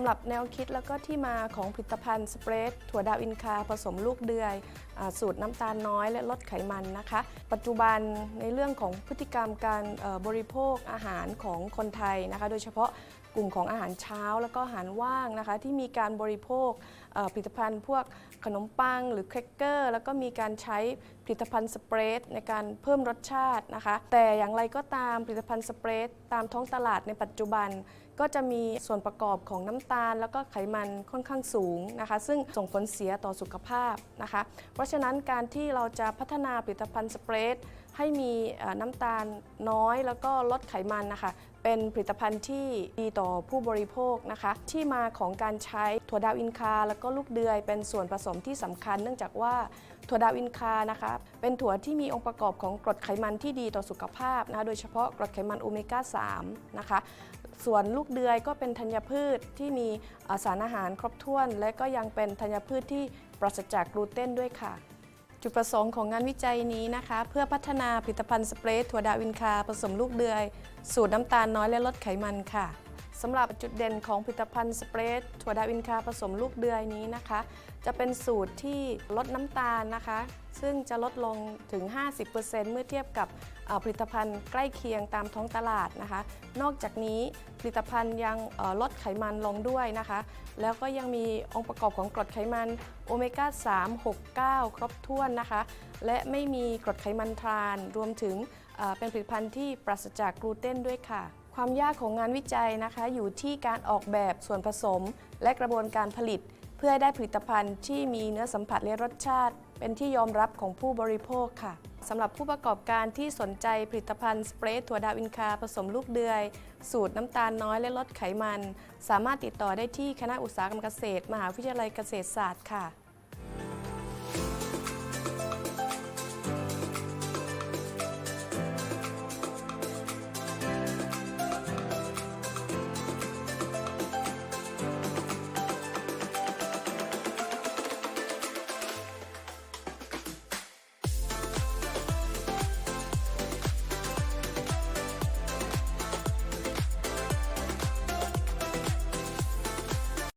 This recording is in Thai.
ำหรับแนวคิดแล้วก็ที่มาของผลิตภัณฑ์สเปรดถั่วดาวอินคาผสมลูกเดือยอสูตรน้ำตาลน้อยและลดไขมันนะคะ ปัจจุบันในเรื่องของพฤติกรรมการบริโภคอาหารของคนไทยนะคะ โดยเฉพาะกลุ่มของอาหารเช้าแล้วก็อาหารว่างนะคะ ที่มีการบริโภคผลิตภัณฑ์พวกขนมปังหรือแครกเกอร์ แล้วก็มีการใช้ผลิตภัณฑ์สเปรดในการเพิ่มรสชาตินะคะ แต่อย่างไรก็ตามผลิตภัณฑ์สเปรดตามท้องตลาดในปัจจุบัน ก็จะมีส่วนประกอบของน้ำตาล แล้วก็ไขมันค่อนข้างสูงนะคะ ซึ่งส่งผลเสียต่อสุขภาพนะคะ เพราะฉะนั้นการที่เราจะพัฒนาผลิตภัณฑ์สเปรดให้มีน้ำตาลน้อยแล้วก็ลดไขมันนะคะ เป็นผลิตภัณฑ์ที่ดีต่อผู้บริโภคนะคะ ที่มาของการใช้ถั่วดาวอินคา แล้วก็ลูกเดือย เป็นส่วนผสมที่สำคัญ เนื่องจากว่าถั่วดาวอินคานะคะ เป็นถั่วที่มีองค์ประกอบของกรดไขมันที่ดีต่อสุขภาพนะคะ โดยเฉพาะกรดไขมันโอเมก้า 3 นะคะ ส่วนลูกเดือยก็เป็นธัญพืชที่มีสารอาหารครบถ้วน และก็ยังเป็นธัญพืชที่ปราศจากกลูเตนด้วยค่ะ จุดประสงค์ของงานวิจัยนี้นะคะ เพื่อพัฒนาผลิตภัณฑ์สเปรย์ถั่วดาวินคาผสมลูกเดือย สูตรน้ำตาลน้อยและลดไขมันค่ะ สำหรับจุดเด่นของผลิตภัณฑ์สเปรย์ถั่วดาวอินคาผสมลูกเดือยนี้นะคะ จะเป็นสูตรที่ลดน้ำตาลนะคะ ซึ่งจะลดลงถึง 50%เมื่อเทียบกับผลิตภัณฑ์ใกล้เคียงตามท้องตลาดนะคะ นอกจากนี้ผลิตภัณฑ์ยังลดไขมันลงด้วยนะคะ แล้วก็ยังมีองค์ประกอบของกรดไขมันโอเมก้า 3 6 9 ครบถ้วนนะคะ และไม่มีกรดไขมันทราน รวมถึงเป็นผลิตภัณฑ์ที่ปราศจากกลูเตนด้วยค่ะ ความยากของงานวิจัยนะคะอยู่ที่การออกแบบส่วนผสม และกระบวนการผลิต เพื่อให้ได้ผลิตภัณฑ์ที่มีเนื้อสัมผัสและรสชาติ เป็นที่ยอมรับของผู้บริโภคค่ะสำหรับผู้ประกอบการที่สนใจผลิตภัณฑ์สเปรย์ถั่วดาวอินคาผสมลูกเดือย สูตรน้ำตาลน้อยและลดไขมัน สามารถติดต่อได้ที่คณะอุตสาหกรรมเกษตร มหาวิทยาลัยเกษตรศาสตร์ค่ะ